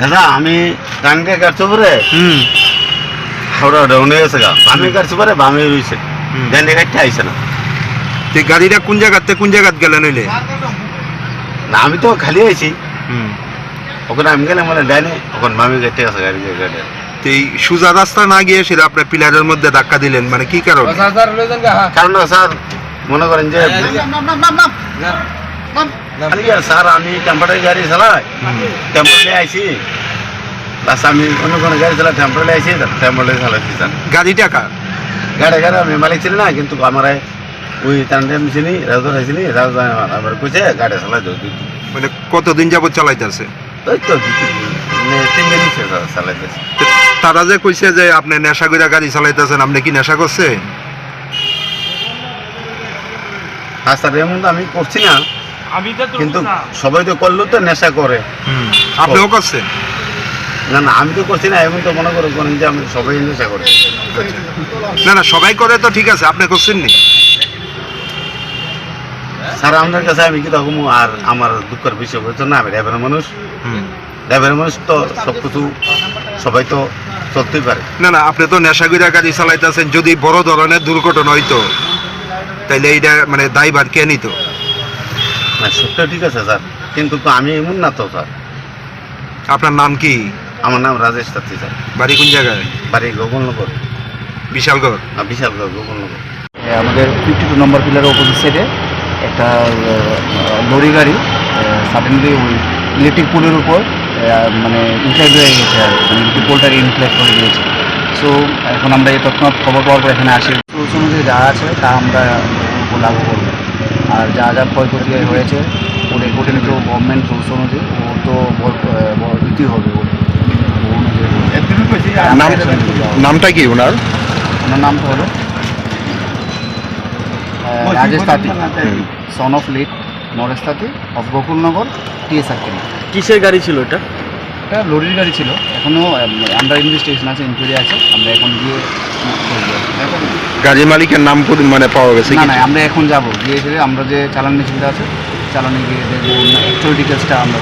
দাদা আমি কানকে কাটছো পরে? হুম। হাওড়া ডাউনে গেছে গা। বামে কাটছো পরে বামে রয়েছে। ডানে কাটতে আইছে না। তো গাড়িটা কোন জায়গাতে কোন জায়গাত গেলেন হইলে না আমি তো খালি আইছি। হুম। ওখানে আমি গেলাম মানে ডানে ওখানে বামে কাটতে গেছে গাড়ি গাড়ি এই সোজা রাস্তা না গিয়ে সেটা আপনার পিলারের মধ্যে ধাক্কা দিলেন মানে কি কারণ? কারণ স্যার মনে করেন যে স্যার আমি টেম্পারারি গাড়ি চালাই। আইছি। প্লাস আমি অন্য কোনো গাড়ি চালাই আইছি টেম্পারারি চালাইছি স্যার গাড়িটা কার? গাড়ি গাড়ি আমি মালিক ছিল না কিন্তু আমার ওই টান্ডেম ছিলি রাজুর আইছিলি রাজু আবার কইছে গাড়ি চালাই তো মানে কতদিন যাবত চালাইতেছে? ওই তো তিন- মানে দিন চালাইতেছে তারা যে কইছে যে আপনি নেশা করে গাড়ি চালাইতেছেন আপনি কি নেশা করছেন? হ্যাঁ স্যার এমন আমি করছি না। কিন্তু সবাই তো করল তো নেশা করে। আপনিও করছেন? না না আমি তো করছি না এমন তো মনে করে করেন যে আমি সবাই নেশা করে। না না সবাই করে তো ঠিক আছে আপনি করছেন নি? স্যার আপনার কাছে আমি কি তখন আর আমার দুঃখের বিষয় হচ্ছে না আমি ড্রাইভারের মানুষ। হুম। ড্রাইভারের মানুষ তো সব কিছু সবাই তো চলতেই পারে। না না আপনি তো নেশা করে গাড়ি চালাইতেছেন যদি বড় ধরনের দুর্ঘটনা হইতো তাইলে এইটা মানে দায়ভার কে নিত? না সবটা ঠিক আছে স্যার কিন্তু তো আমি এমন না তো স্যার। আপনার নাম কি? আমার নাম রাজেশ তাত্রী স্যার। বাড়ি কোন জায়গায়? বাড়ি গোকুলনগর। বিশালগড়? না বিশালগড় গোকুলনগর। আমাদের ফিফটি টু নম্বর পিলারের অপোজিট সাইডে একটা লরি গাড়ি সাডেনলি ওই ইলেকট্রিক পোলের উপর মানে ইনফ্লেক্ট হয়ে গেছে আর মানে ইলেকট্রিক পোলটাকে ইনফ্লেক্ট করে দিয়েছে। সো এখন আমরা এই তৎক্ষণাৎ খবর পাওয়ার পর এখানে আসি। অনুযায়ী যা আছে তা আমরা লাগু করব আর যা যা ক্ষয়ক্ষতি হয়েছে ওটা ওটা তো গভর্নমেন্ট রুলস অনুযায়ী ও তো দিতেই হবে ওটা ও অনুযায়ী। নাম আমরা action নিতে যাব। নামটা কি ওনার? ওনার নামটা হলো আহ, রাজেশ তাঁতি। সন অফ লিট নরেশ তাঁতি অফ গোকুলনগর টিএসআর কিসের গাড়ি ছিল এটা? এটা লরির গাড়ি ছিল। এখনও আন্ডার ইনভেস্টিগেশন আছে ইনকোয়ারি আছে। আমরা এখন গিয়ে। গাড়ির মালিকের নাম কোন- মানে পাওয়া গেছে না না আমরা এখন যাব। গিয়ে গেলে আমরা যে চালান মেশিনটা আছে চালানে গিয়ে দেখব অ্যাকচুয়াল ডিটেলসটা আমরা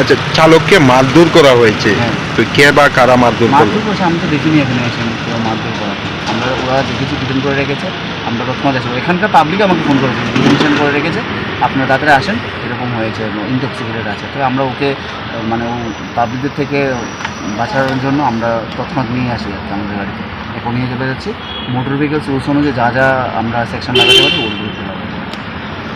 আচ্ছা চালককে মারধর করা হয়েছে। হ্যাঁ। তো কে বা কারা মারধর মারধর করছে আমি তো দেখিনি এখানে এসে কেউ মারধর করা। আমরা ওরা দেখেছি ডিটেন করে রেখেছে আমরা তৎক্ষণাৎ আসব এখানকার পাবলিক আমাকে ফোন করেছে ডিটেনশন করে রেখেছে। আপনারা তাড়াতাড়ি আসেন এরকম হয়েছে ইনটক্সিকেটেড আছে। তো আমরা ওকে মানে ও পাবলিকদের থেকে বাঁচানোর জন্য আমরা তৎক্ষণাৎ নিয়ে আসি আমাদের গাড়িতে এখন নিয়ে চলে যাচ্ছি। মোটর ভেহিকেলস রুলস অনুযায়ী যা যা আমরা সেকশন লাগাতে পারি, ওগুলো